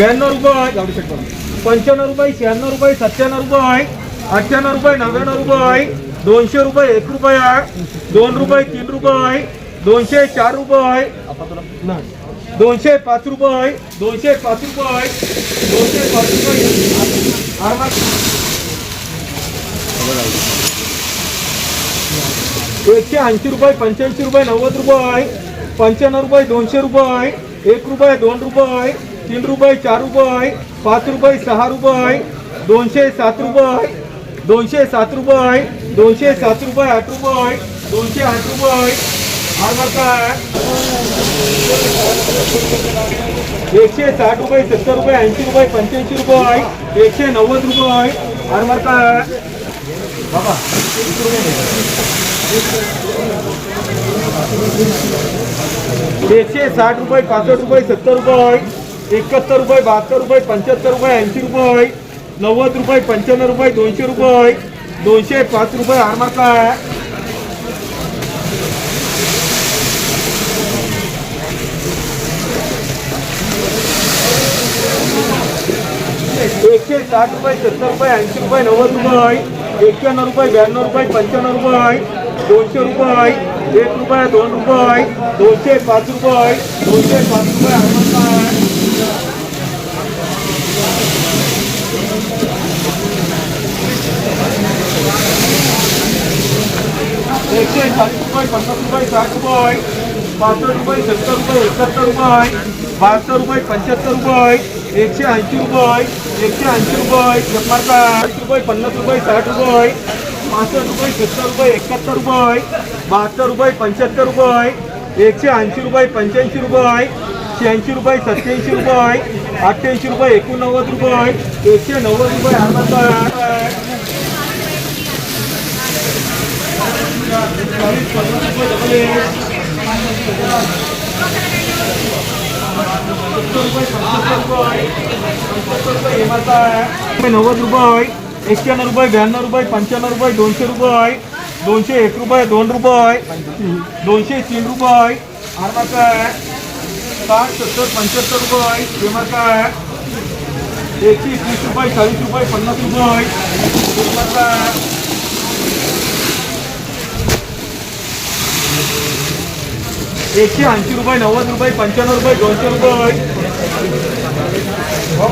ब्याण्णव रुपये पंच्याण्णव रुपये शहाण्णव रुपये सत्त्याण्णव रुपये अठ्ठ्याण्णव रुपये नव्याण्णव रुपये दोनशे रुपये एक रुपये आहे दोन रुपये तीन रुपये दोनशे चार रुपये दोनशे पाच रुपये दोनशे पाच रुपये दोनशे पाच रुपये एकशे ऐंशी रुपये पंच्याऐंशी रुपये नव्वद रुपये पंच्याण्णव रुपये दोनशे रुपये एक रुपये दोन रुपये तीन रुपये चार रुपये पाच रुपये सहा रुपये दोनशे सात रुपये दोनशे सात रुपये दोनशे सात रुपये आठ रुपये दोनशे आठ रुपये. एकशे साठ रुपये सत्तर रुपये ऐंशी रुपये पंच्याऐंशी रुपये एकशे नव्वद रुपये. आरमार काय बाबा एकशे साठ रुपये पासष्ट रुपये सत्तर रुपये. एकाहत्तर रुपये, बहात्तर रुपये, पंच्याहत्तर रुपये, ऐंशी रुपये नव्वद रुपये, पंच्याण्णव रुपये, दोनशे रुपये दोनशे पाच रुपये आरमार काय एकशे साठ रुपये, सत्तर रुपये, ऐंशी रुपये, नव्वद रुपये एक्क्याण्णव रुपये, ब्याण्णव रुपये, पंच्याण्णव रुपये दोनशे रुपये एक रुपये, दोन रुपये दोनशे पाच रुपये दोनशे पाच रुपये आरमार एकशे चाळीस रुपये पन्नास रुपये साठ रुपये पासष्ट रुपये सत्तर रुपये एकाहत्तर रुपये बहात्तर रुपये पंच्याहत्तर रुपये एकशे ऐंशी रुपये एकशे ऐंशी रुपये जगमार साठ रुपये पन्नास रुपये साठ रुपये पासष्ट रुपये सत्तर रुपये एकाहत्तर रुपये बहात्तर रुपये पंच्याहत्तर रुपये एकशे ऐंशी रुपये पंच्याऐंशी रुपये शहाऐंशी रुपये सत्याऐंशी रुपये अठ्ठ्याऐंशी रुपये एकोणनव्वद रुपये एकशे नव्वद रुपये रुपये सत्तर रुपये रुपये रुपये नव्वद रुपये एक्क्याण्णव रुपये ब्याण्णव रुपये पंच्याण्णव रुपये दोनशे रुपये दोनशे एक रुपये दोन रुपये दोनशे तीन रुपये अर्धा आहे. साठ सत्तर पंच्याहत्तर रुपये हेमाचा आहे एकशे तीस रुपये चाळीस रुपये पन्नास रुपये हेमाचा आहे एकशे ऐंशी रुपये नव्वद रुपये पंच्याण्णव रुपये दोनशे रुपये हो,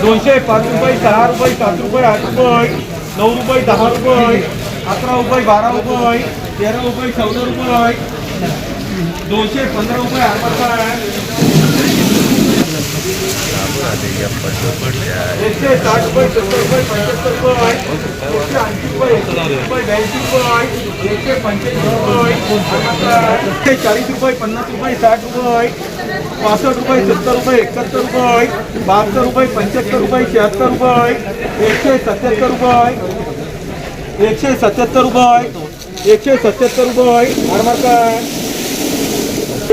दोनशे पाच रुपये सहा रुपये सात रुपये आठ रुपये नऊ रुपये दहा रुपये अकरा रुपये बारा रुपये तेरा रुपये चौदा रुपये दोनशे पंधरा रुपये अर्धा एकशे साठ रुपये सत्तर रुपये पंच्याहत्तर रुपये एकशे ऐंशी रुपये एकशे रुपये ब्याऐंशी रुपये एकशे पंच्याऐंशी रुपये एकशे चाळीस रुपये पन्नास रुपये साठ रुपये पासष्ट रुपये सत्तर रुपये एकाहत्तर रुपये बहात्तर रुपये पंच्याहत्तर रुपये शहात्तर रुपये एकशे सत्याहत्तर रुपये एकशे सत्याहत्तर रुपये एकशे सत्याहत्तर रुपये आरमार काय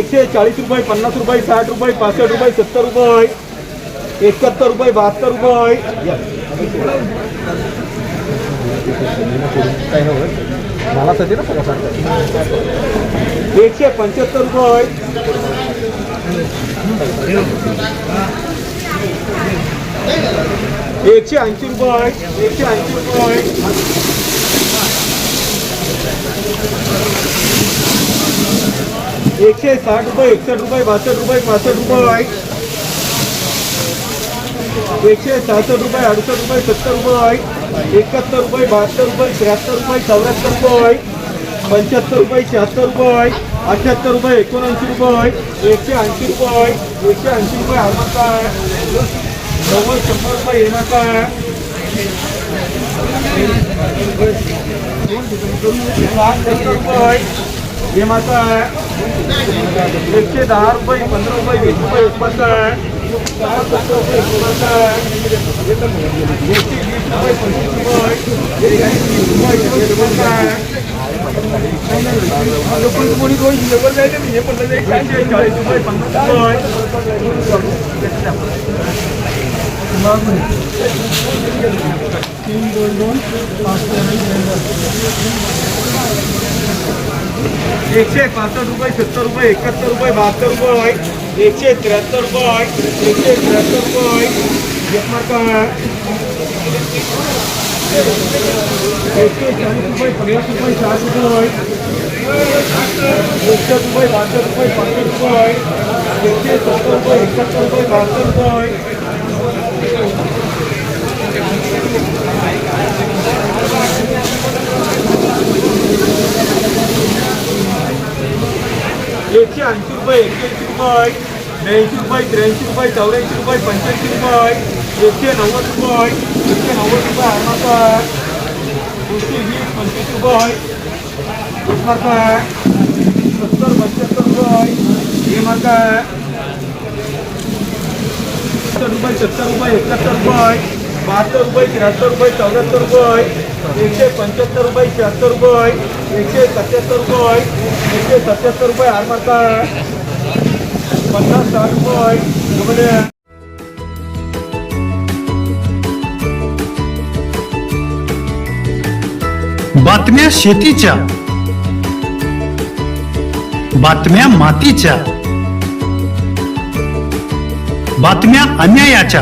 एकशे चाळीस रुपये पन्नास रुपये साठ रुपये पासष्ट रुपये सत्तर रुपये एकाहत्तर रुपये बहात्तर रुपये. एकशे पंच्याहत्तर रुपये. एकशे ऐंशी रुपये एकशे ऐंशी रुपये. एकशे साठ रुपये एकसष्ट रुपये बासष्ट रुपये पासष्ट रुपये एकशे सहासष्ट रुपये अडुसष्ट रुपये सत्तर रुपये एकाहत्तर रुपये बहात्तर रुपये त्र्याहत्तर रुपये चौऱ्याहत्तर रुपये पंच्याहत्तर रुपये शहात्तर रुपये अठ्याहत्तर रुपये एकोणऐंशी रुपये एकशे ऐंशी रुपये एकशे ऐंशी रुपये आरमाचा आहे. नव्वद शंभर रुपये येण्याचा आहे. साठ सत्तर रुपये हेमाचा आहे एकशे दहा रुपये पंधरा रुपये वीस रुपये उत्पन्न आहे दहा सत्तर रुपये उत्पन्न आहे एकशे वीस रुपये पंचवीस रुपये एकशे वीस रुपये उत्पन्न आहे कोणी कोणी लेबर जायचं नाही हे। पण एकशे चाळीस रुपये पन्नास रुपये तीन दोन दोन पाच एकशे पासष्ट रुपये सत्तर रुपये एकाहत्तर रुपये बहात्तर रुपये एकशे त्र्याहत्तर रुपये एकशे त्र्याहत्तर रुपये एक मार्का एकशे चाळीस रुपये पन्नास रुपये साठ रुपये एकशे रुपये बासष्ट रुपये पासष्ट रुपये एकशे सत्तर रुपये एकाहत्तर रुपये बहात्तर रुपये एकशे ऐंशी रुपये एक्क्याऐंशी रुपये ब्याऐंशी रुपये त्र्याऐंशी रुपये चौऱ्याऐंशी रुपये पंच्याऐंशी रुपये एकशे नव्वद रुपये एकशे नव्वद रुपये आरमाचा दोनशे वीस पंचवीस रुपये एक मार्क आहे सत्तर पंच्याहत्तर रुपये हे मार्क आहे सत्तर रुपये सत्तर रुपये एकाहत्तर रुपये बहात्तर रुपये त्र्याहत्तर रुपये चौऱ्याहत्तर रुपये एकशे पंच्याहत्तर रुपये शहात्तर रुपये एकशे सत्याहत्तर रुपये एकशे सत्याहत्तर रुपये हार पन्नास साठ रुपये बातम्या शेतीच्या. बातम्या मातीच्या. बातम्या अन्यायाच्या.